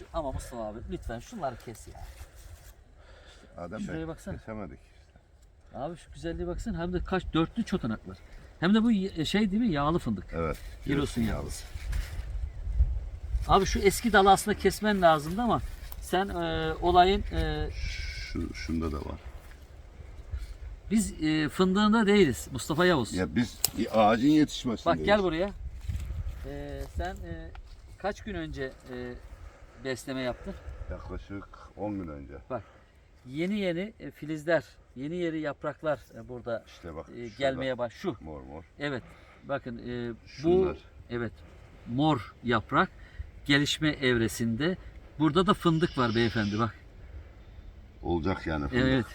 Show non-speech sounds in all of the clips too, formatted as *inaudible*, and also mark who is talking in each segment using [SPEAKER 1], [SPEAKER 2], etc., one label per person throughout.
[SPEAKER 1] Şu- ama Mustafa abi lütfen şunları kes ya.
[SPEAKER 2] Adem
[SPEAKER 1] Şuraya
[SPEAKER 2] Bey
[SPEAKER 1] baksana.
[SPEAKER 2] kesemedik.
[SPEAKER 1] Abi şu güzelliğe baksana hem de kaç dörtlü çotanaklar. Hem de bu y- şey değil mi yağlı fındık.
[SPEAKER 2] Evet.
[SPEAKER 1] Giresun
[SPEAKER 2] yağlı.
[SPEAKER 1] yağlısı. Abi şu eski dalı aslında kesmen lazımdı ama sen e, olayın e,
[SPEAKER 2] Şu, şunda da var.
[SPEAKER 1] biz e, fındığında değiliz Mustafa Yavuz.
[SPEAKER 2] Ya biz ağacın yetişmesindeyiz.
[SPEAKER 1] Bak gel buraya. E, sen e, kaç gün önce e, besleme yaptın?
[SPEAKER 2] Yaklaşık 10 gün önce.
[SPEAKER 1] Yeni yeni e, filizler, yeni yeni yapraklar e, burada
[SPEAKER 2] İşte bak.
[SPEAKER 1] e, gelmeye baş. Şu.
[SPEAKER 2] Mor mor.
[SPEAKER 1] Evet. Bakın e, bu evet mor yaprak gelişme evresinde. Burada da fındık var beyefendi bak.
[SPEAKER 2] Olacak yani. fındık.
[SPEAKER 1] Evet.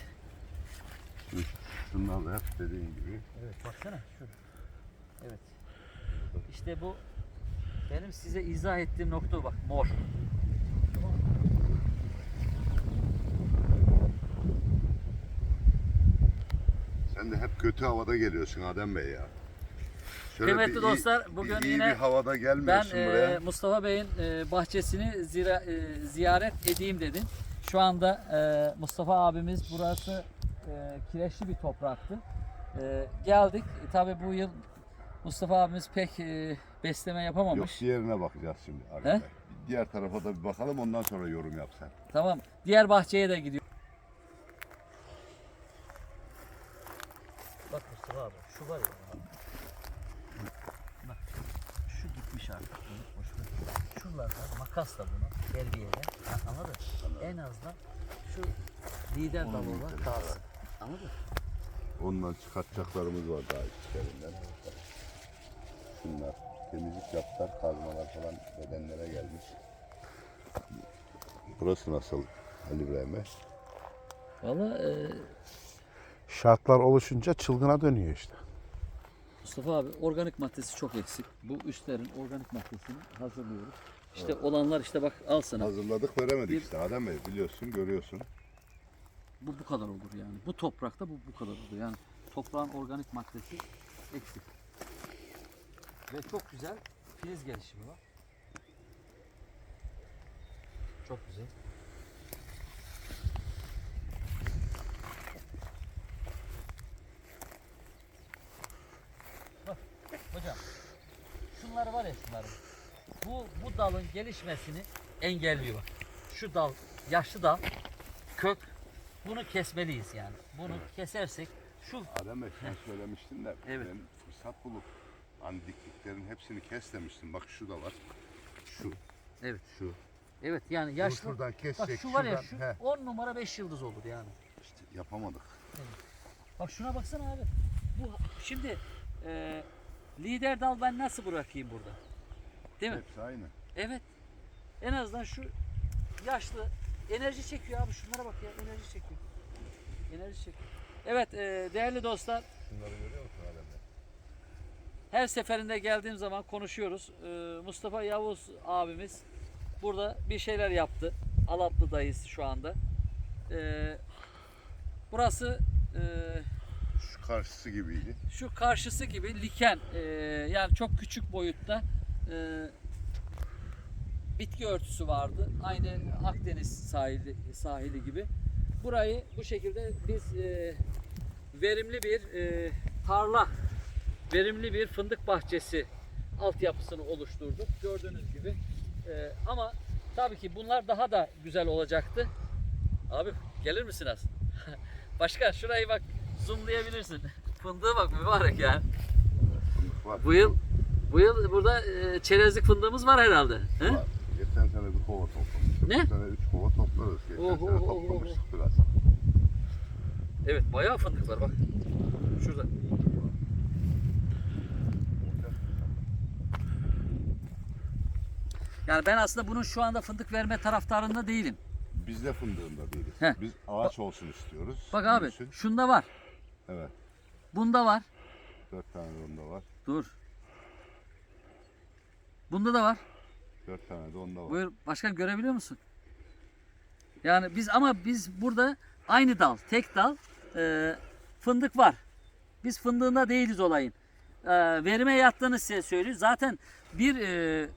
[SPEAKER 2] Şunlar da hep dediğin gibi.
[SPEAKER 1] Evet baksana şurada. Evet. İşte bu benim size izah ettiğim nokta bak mor.
[SPEAKER 2] Sen de hep kötü havada geliyorsun Adem Bey ya. Şöyle
[SPEAKER 1] Kıymetli
[SPEAKER 2] bir
[SPEAKER 1] dostlar,
[SPEAKER 2] iyi,
[SPEAKER 1] bugün
[SPEAKER 2] iyi
[SPEAKER 1] yine
[SPEAKER 2] bir havada
[SPEAKER 1] Ben
[SPEAKER 2] gelmiyorsun
[SPEAKER 1] e,
[SPEAKER 2] buraya.
[SPEAKER 1] Mustafa Bey'in e, bahçesini zira- e, ziyaret edeyim dedim. Şu anda e, Mustafa abimiz burası e, kireçli bir topraktı. E, geldik. E, Tabii bu yıl Mustafa abimiz pek e, besleme
[SPEAKER 2] Yok
[SPEAKER 1] yapamamış.
[SPEAKER 2] diğerine bakacağız şimdi
[SPEAKER 1] He?
[SPEAKER 2] Adem Bey. Diğer tarafa da bir bakalım ondan sonra yorum yap sen.
[SPEAKER 1] Tamam. Diğer bahçeye de gidiyor. Bak Mustafa abi şu var ya. Bak şu gitmiş artık. Bunu boş ver. Şuralardan makasla bunu terbiyeyle. Ha, Anladın? En azından şu lider dalı olan kalsın. Anladın?
[SPEAKER 2] Ondan çıkartacaklarımız var daha içlerinden. Şunlar temizlik yaptılar, kazmalar falan bedenlere gelmiş. Burası nasıl Ali İbrahim Bey?
[SPEAKER 1] Valla e,
[SPEAKER 3] Şartlar oluşunca çılgına dönüyor işte.
[SPEAKER 1] Mustafa abi organik maddesi çok eksik. Bu üstlerin organik maddesini hazırlıyoruz. İşte olanlar işte bak al sana.
[SPEAKER 2] Hazırladık veremedik
[SPEAKER 1] Bir-
[SPEAKER 2] işte Adem Bey biliyorsun görüyorsun.
[SPEAKER 1] Bu bu kadar olur yani. Bu toprakta bu bu kadar olur. Yani toprağın organik maddesi eksik. Ve çok güzel filiz gelişimi var. Çok güzel. Bak hocam. Şunlar var ya şunların. Bu bu dalın gelişmesini engelliyor. Şu dal, yaşlı dal, kök bunu kesmeliyiz yani. Bunu kesersek şu
[SPEAKER 2] Adem sen söylemiştin de
[SPEAKER 1] Evet.
[SPEAKER 2] ben fırsat bulup hani diktiklerin hepsini kes demiştim. Bak şu da var. Şu.
[SPEAKER 1] Evet.
[SPEAKER 2] Şu.
[SPEAKER 1] evet yani yaşlı
[SPEAKER 2] şuradan
[SPEAKER 1] bak
[SPEAKER 2] kesecek.
[SPEAKER 1] şu var ya şu
[SPEAKER 2] He,
[SPEAKER 1] 10 numara 5 yıldız olur yani.
[SPEAKER 2] işte yapamadık.
[SPEAKER 1] Bak şuna baksana abi. Bu şimdi e, lider dal ben nasıl bırakayım burada? Değil mi?
[SPEAKER 2] Hepsi aynı.
[SPEAKER 1] Evet. En azından şu yaşlı enerji çekiyor abi. Şunlara bak ya enerji çekiyor. Enerji çekiyor. Evet e, değerli dostlar
[SPEAKER 2] Şunları görüyor musun Adem Bey?
[SPEAKER 1] Her seferinde geldiğim zaman konuşuyoruz. Ee, Mustafa Yavuz abimiz burada bir şeyler yaptı. Alatlı'dayız şu anda. Ee, burası e,
[SPEAKER 2] Şu karşısı gibiydi.
[SPEAKER 1] şu karşısı gibi liken e, yani çok küçük boyutta e, bitki örtüsü vardı. Aynı Akdeniz sahili sahili gibi. Burayı bu şekilde biz e, verimli bir e, tarla, verimli bir fındık bahçesi altyapısını oluşturduk. Gördüğünüz gibi. E, ama tabii ki bunlar daha da güzel olacaktı. Abi gelir misin az? *laughs* Başkan şurayı bak zoomlayabilirsin. *laughs* Fındığı bak mübarek yani.
[SPEAKER 2] Var.
[SPEAKER 1] Bu yıl bu yıl burada e, çerezlik fındığımız var herhalde. He?
[SPEAKER 2] Var. Geçen sene bir kova toplamıştık.
[SPEAKER 1] Ne?
[SPEAKER 2] Bu sene üç kova toplarız. Geçen
[SPEAKER 1] Oho,
[SPEAKER 2] sene
[SPEAKER 1] oho, oho.
[SPEAKER 2] toplamıştık biraz.
[SPEAKER 1] Evet bayağı fındık var bak. Şurada. Yani ben aslında bunun şu anda fındık verme taraftarında değilim.
[SPEAKER 2] Biz de fındığında değiliz.
[SPEAKER 1] Heh.
[SPEAKER 2] Biz ağaç olsun istiyoruz.
[SPEAKER 1] Bak abi
[SPEAKER 2] Büyüsün.
[SPEAKER 1] şunda var.
[SPEAKER 2] Evet.
[SPEAKER 1] Bunda var.
[SPEAKER 2] Dört tane de onda var.
[SPEAKER 1] Dur. Bunda da var.
[SPEAKER 2] Dört tane de onda var.
[SPEAKER 1] Buyur başkan görebiliyor musun? Yani biz ama biz burada aynı dal, tek dal e, fındık var. Biz fındığında değiliz olayın. E, verime yattığını size söylüyor. Zaten bir e,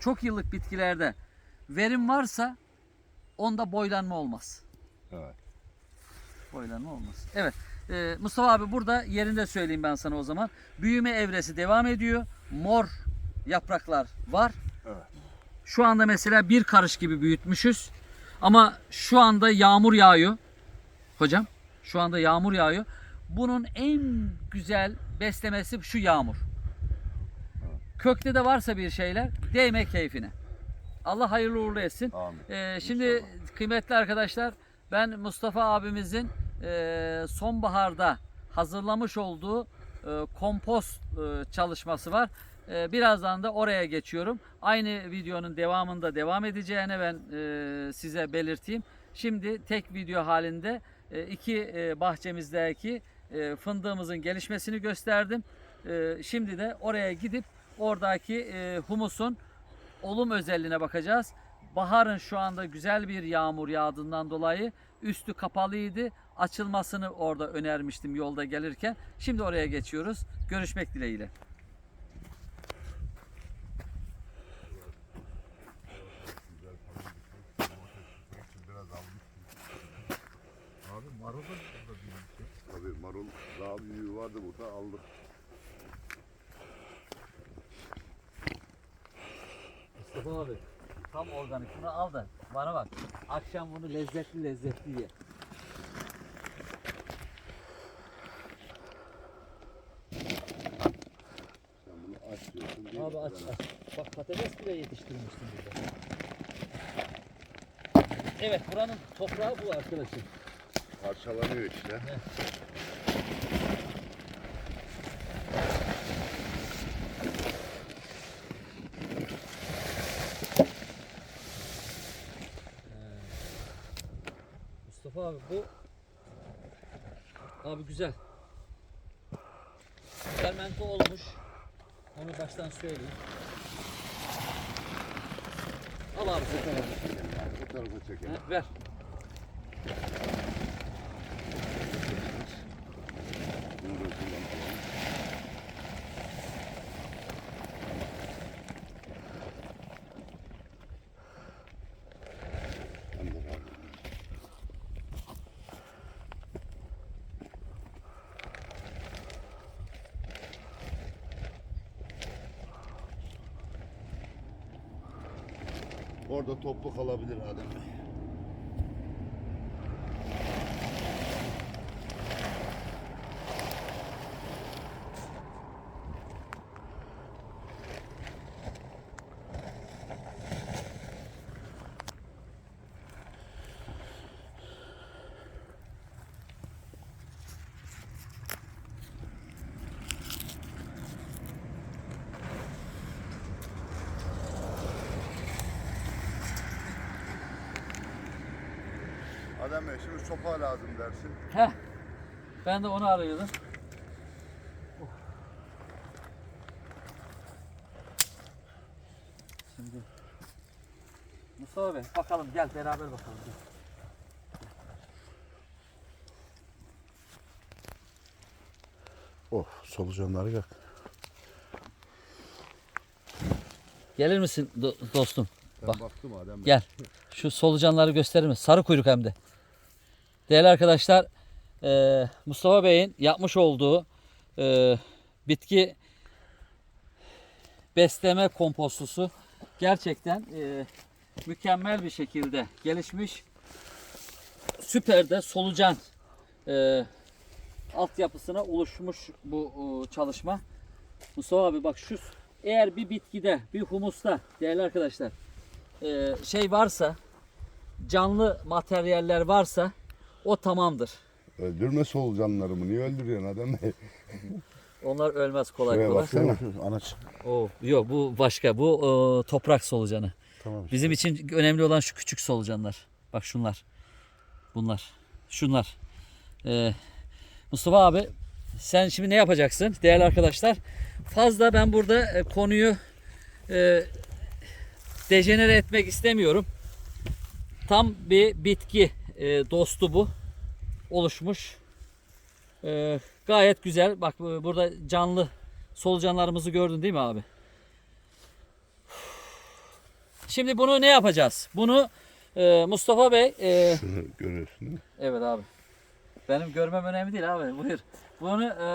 [SPEAKER 1] çok yıllık bitkilerde verim varsa onda boylanma olmaz.
[SPEAKER 2] Evet.
[SPEAKER 1] Boylanma olmaz. Evet. Ee, Mustafa abi burada yerinde söyleyeyim ben sana o zaman. Büyüme evresi devam ediyor. Mor yapraklar var.
[SPEAKER 2] Evet.
[SPEAKER 1] Şu anda mesela bir karış gibi büyütmüşüz. Ama şu anda yağmur yağıyor. Hocam şu anda yağmur yağıyor. Bunun en güzel beslemesi şu yağmur. Kökte de varsa bir şeyler değme keyfine. Allah hayırlı uğurlu etsin.
[SPEAKER 2] Amin.
[SPEAKER 1] Ee, şimdi
[SPEAKER 2] İnşallah.
[SPEAKER 1] kıymetli arkadaşlar ben Mustafa abimizin e, sonbaharda hazırlamış olduğu e, kompost e, çalışması var. E, birazdan da oraya geçiyorum. Aynı videonun devamında devam edeceğine ben e, size belirteyim. Şimdi tek video halinde iki e, bahçemizdeki e, fındığımızın gelişmesini gösterdim. E, şimdi de oraya gidip oradaki e, humusun olum özelliğine bakacağız. Baharın şu anda güzel bir yağmur yağdığından dolayı üstü kapalıydı. Açılmasını orada önermiştim yolda gelirken. Şimdi oraya geçiyoruz. Görüşmek dileğiyle.
[SPEAKER 2] Biraz almış. Abi marul da burada büyümüş. Tabii marul daha büyüğü vardı burada aldık.
[SPEAKER 1] Mustafa abi tam organik. Bunu al da bana bak. Akşam bunu lezzetli lezzetli ye.
[SPEAKER 2] Sen bunu aç diyorsun. değil mi?
[SPEAKER 1] Abi aç aç. Bak patates bile yetiştirmişsin burada. Evet buranın toprağı bu arkadaşım.
[SPEAKER 2] Parçalanıyor işte.
[SPEAKER 1] Mustafa abi bu abi güzel. Fermente olmuş. Onu baştan söyleyeyim. Al abi.
[SPEAKER 2] Bu tarafa çekelim.
[SPEAKER 1] Ver.
[SPEAKER 2] Bunu da. Orada toplu kalabilir Adem Bey. Adem Bey şimdi sopa lazım dersin.
[SPEAKER 1] Heh. Ben de onu arıyordum. Şimdi Mustafa Bey bakalım gel beraber bakalım. Gel.
[SPEAKER 3] Oh solucanları gel.
[SPEAKER 1] Gelir misin do- dostum?
[SPEAKER 2] Ben
[SPEAKER 1] Bak.
[SPEAKER 2] baktım Adem Bey.
[SPEAKER 1] Gel. Şu solucanları gösterir mi? Sarı kuyruk hem de. Değerli arkadaşlar, eee, Mustafa Bey'in yapmış olduğu eee, bitki besleme kompostusu gerçekten eee, mükemmel bir şekilde gelişmiş. Süper de solucan altyapısına oluşmuş bu çalışma. Mustafa abi bak şu eğer bir bitkide, bir humusta değerli arkadaşlar e, şey varsa canlı materyaller varsa o tamamdır.
[SPEAKER 2] Öldürme solucanlarımı. Niye öldürüyorsun Bey? *laughs*
[SPEAKER 1] Onlar ölmez kolay
[SPEAKER 2] Şuraya
[SPEAKER 1] kolay.
[SPEAKER 2] baksana.
[SPEAKER 3] Anaç.
[SPEAKER 1] Oo, yok bu başka. Bu e, toprak solucanı.
[SPEAKER 3] Tamam.
[SPEAKER 1] Bizim için önemli olan şu küçük solucanlar. Bak şunlar. Bunlar. Şunlar. Ee, Mustafa abi sen şimdi ne yapacaksın değerli arkadaşlar? Fazla ben burada e, konuyu e, dejenere etmek istemiyorum. Tam bir bitki e, dostu bu. Oluşmuş. E, gayet güzel. Bak bu- burada canlı solucanlarımızı gördün değil mi abi? Şimdi bunu ne yapacağız? Bunu e, Mustafa Bey e,
[SPEAKER 3] Şunu görüyorsun?
[SPEAKER 1] Evet abi. Benim görmem önemli değil abi. Buyur. Bunu e,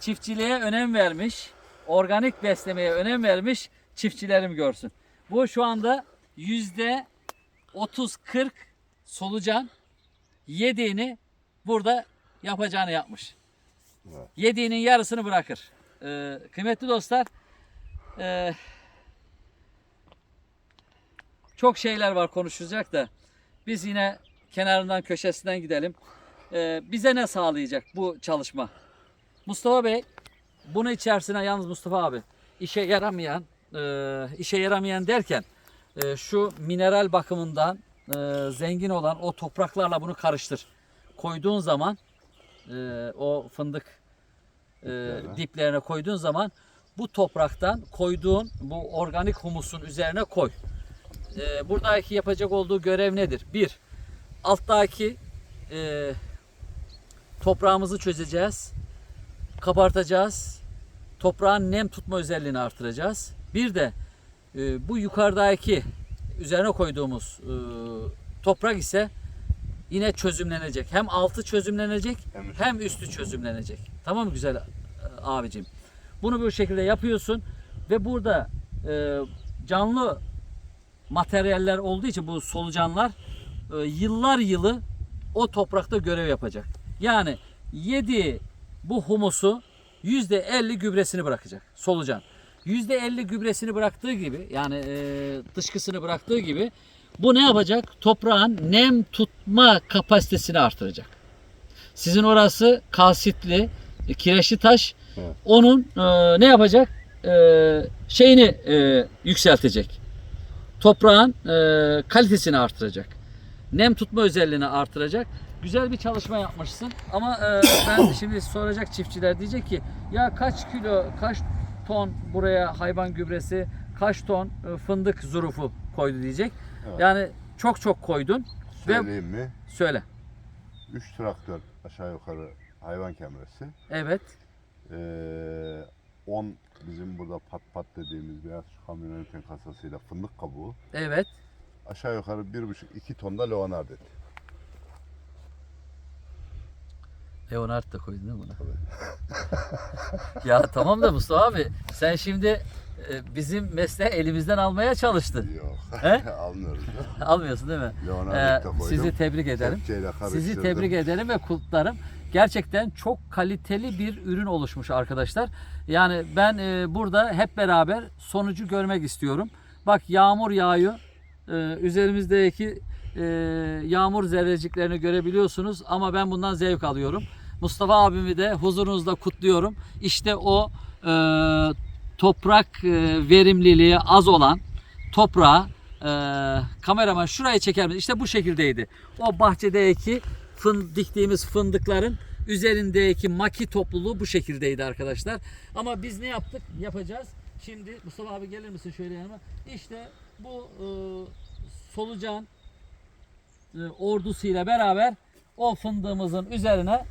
[SPEAKER 1] çiftçiliğe önem vermiş, organik beslemeye önem vermiş çiftçilerim görsün. Bu şu anda yüzde 30-40 solucan yediğini burada yapacağını yapmış.
[SPEAKER 2] Evet.
[SPEAKER 1] Yediğinin yarısını bırakır. E, kıymetli dostlar, e, çok şeyler var konuşacak da biz yine kenarından köşesinden gidelim. Ee, bize ne sağlayacak bu çalışma? Mustafa Bey bunu içerisine yalnız Mustafa abi işe yaramayan e, işe yaramayan derken e, şu mineral bakımından e, zengin olan o topraklarla bunu karıştır. Koyduğun zaman e, o fındık e,
[SPEAKER 2] Diplerine.
[SPEAKER 1] diplerine koyduğun zaman bu topraktan koyduğun bu organik humusun üzerine koy. E, buradaki yapacak olduğu görev nedir? Bir, alttaki e, toprağımızı çözeceğiz, kabartacağız, toprağın nem tutma özelliğini artıracağız. Bir de e, bu yukarıdaki üzerine koyduğumuz e, toprak ise yine çözümlenecek. Hem altı çözümlenecek
[SPEAKER 2] Hem üstü.
[SPEAKER 1] hem üstü çözümlenecek. Tamam mı güzel e, abicim? Bunu bu şekilde yapıyorsun ve burada e, canlı materyaller olduğu için bu solucanlar e, yıllar yılı o toprakta görev yapacak. Yani yediği bu humusu %50 gübresini bırakacak solucan. %50 gübresini bıraktığı gibi yani e, dışkısını bıraktığı gibi bu ne yapacak? Toprağın nem tutma kapasitesini artıracak. Sizin orası kalsitli, e, kireçli taş.
[SPEAKER 2] Evet.
[SPEAKER 1] Onun e, ne yapacak? E, şeyini e, yükseltecek. Toprağın e, kalitesini artıracak. Nem tutma özelliğini artıracak. Güzel bir çalışma yapmışsın. Ama e, ben *coughs* şimdi soracak çiftçiler diyecek ki ya kaç kilo, kaç ton buraya hayvan gübresi, kaç ton e, fındık zurufu koydu diyecek.
[SPEAKER 2] Evet.
[SPEAKER 1] Yani çok çok koydun. Ve
[SPEAKER 2] Söyleyeyim mi?
[SPEAKER 1] söyle.
[SPEAKER 2] 3 traktör aşağı yukarı hayvan kemresi.
[SPEAKER 1] Evet.
[SPEAKER 2] Ee, 10 bizim burada pat pat dediğimiz beyaz şu kamyonetin kasasıyla fındık kabuğu.
[SPEAKER 1] Evet.
[SPEAKER 2] Aşağı yukarı 1,5-2 ton da Leonard eti.
[SPEAKER 1] Leonard da koydun değil mi buna? *laughs* ya tamam da Mustafa abi sen şimdi e, bizim mesleği elimizden almaya çalıştın.
[SPEAKER 2] Yok.
[SPEAKER 1] He? *laughs*
[SPEAKER 2] Almıyoruz.
[SPEAKER 1] Almıyorsun değil mi? Ee, sizi tebrik ederim. Sizi tebrik ederim ve kutlarım. Gerçekten çok kaliteli bir ürün oluşmuş arkadaşlar. Yani ben e, burada hep beraber sonucu görmek istiyorum. Bak yağmur yağıyor. E, üzerimizdeki e, yağmur zerreciklerini görebiliyorsunuz ama ben bundan zevk alıyorum. Mustafa abimi de huzurunuzda kutluyorum. İşte o e, toprak e, verimliliği az olan toprağı e, kameraman şurayı çeker misin? İşte bu şekildeydi. O bahçedeki fın, diktiğimiz fındıkların üzerindeki maki topluluğu bu şekildeydi arkadaşlar. Ama biz ne yaptık? Yapacağız. Şimdi Mustafa abi gelir misin şöyle yanıma? İşte bu e, solucan e, ordusuyla beraber o fındığımızın üzerine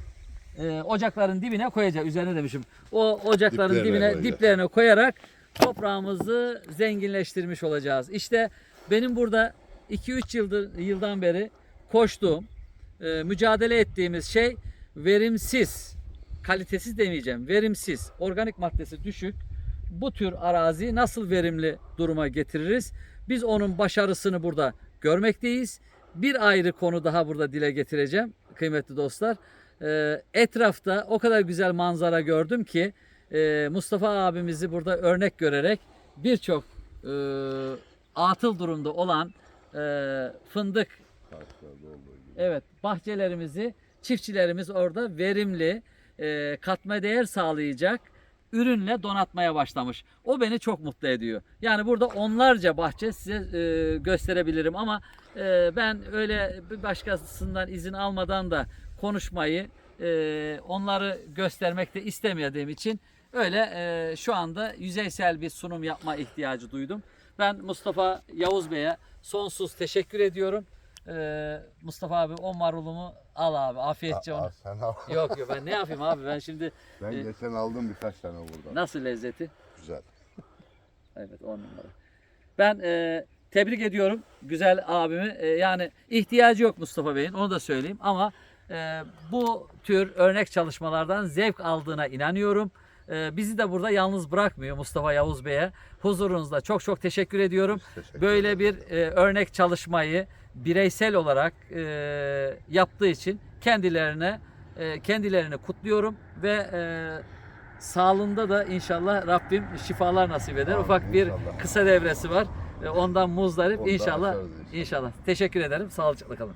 [SPEAKER 1] e, ocakların dibine koyacağız. Üzerine demişim. O ocakların
[SPEAKER 2] Diplerine
[SPEAKER 1] dibine
[SPEAKER 2] koyacağız.
[SPEAKER 1] diplerine koyarak toprağımızı zenginleştirmiş olacağız. İşte benim burada 2-3 yıldır yıldan beri koştuğum, e, mücadele ettiğimiz şey verimsiz, kalitesiz demeyeceğim, verimsiz, organik maddesi düşük bu tür arazi nasıl verimli duruma getiririz? Biz onun başarısını burada görmekteyiz. Bir ayrı konu daha burada dile getireceğim kıymetli dostlar. Ee, etrafta o kadar güzel manzara gördüm ki e, Mustafa abimizi burada örnek görerek birçok e, atıl durumda olan e, fındık Evet, bahçelerimizi çiftçilerimiz orada verimli, e, katma değer sağlayacak ürünle donatmaya başlamış. O beni çok mutlu ediyor. Yani burada onlarca bahçe size e, gösterebilirim ama e, ben öyle bir başkasından izin almadan da konuşmayı, e, onları göstermek de istemediğim için öyle e, şu anda yüzeysel bir sunum yapma ihtiyacı duydum. Ben Mustafa Yavuz Bey'e sonsuz teşekkür ediyorum. Ee, Mustafa abi o marulumu al abi afiyetçe onu.
[SPEAKER 2] sen al. *laughs*
[SPEAKER 1] Yok yok ben ne yapayım abi ben şimdi
[SPEAKER 2] Ben
[SPEAKER 1] E,
[SPEAKER 2] geçen aldım birkaç tane buradan.
[SPEAKER 1] nasıl lezzeti?
[SPEAKER 2] Güzel. *laughs*
[SPEAKER 1] Evet on numara. Ben e, tebrik ediyorum güzel abimi. E, yani ihtiyacı yok Mustafa Bey'in onu da söyleyeyim ama e, bu tür örnek çalışmalardan zevk aldığına inanıyorum. E, bizi de burada yalnız bırakmıyor Mustafa Yavuz Bey'e. Huzurunuzda çok çok teşekkür ediyorum.
[SPEAKER 2] Teşekkür
[SPEAKER 1] Böyle bir e, örnek çalışmayı bireysel olarak e, yaptığı için kendilerine e, kendilerini kutluyorum ve e, sağlığında da inşallah Rabbim şifalar nasip eder.
[SPEAKER 2] Amin,
[SPEAKER 1] Ufak bir
[SPEAKER 2] inşallah.
[SPEAKER 1] kısa devresi var. Ondan muzdarip
[SPEAKER 2] Ondan
[SPEAKER 1] inşallah
[SPEAKER 2] aşarız inşallah.
[SPEAKER 1] inşallah. Teşekkür ederim. Sağlıcakla kalın.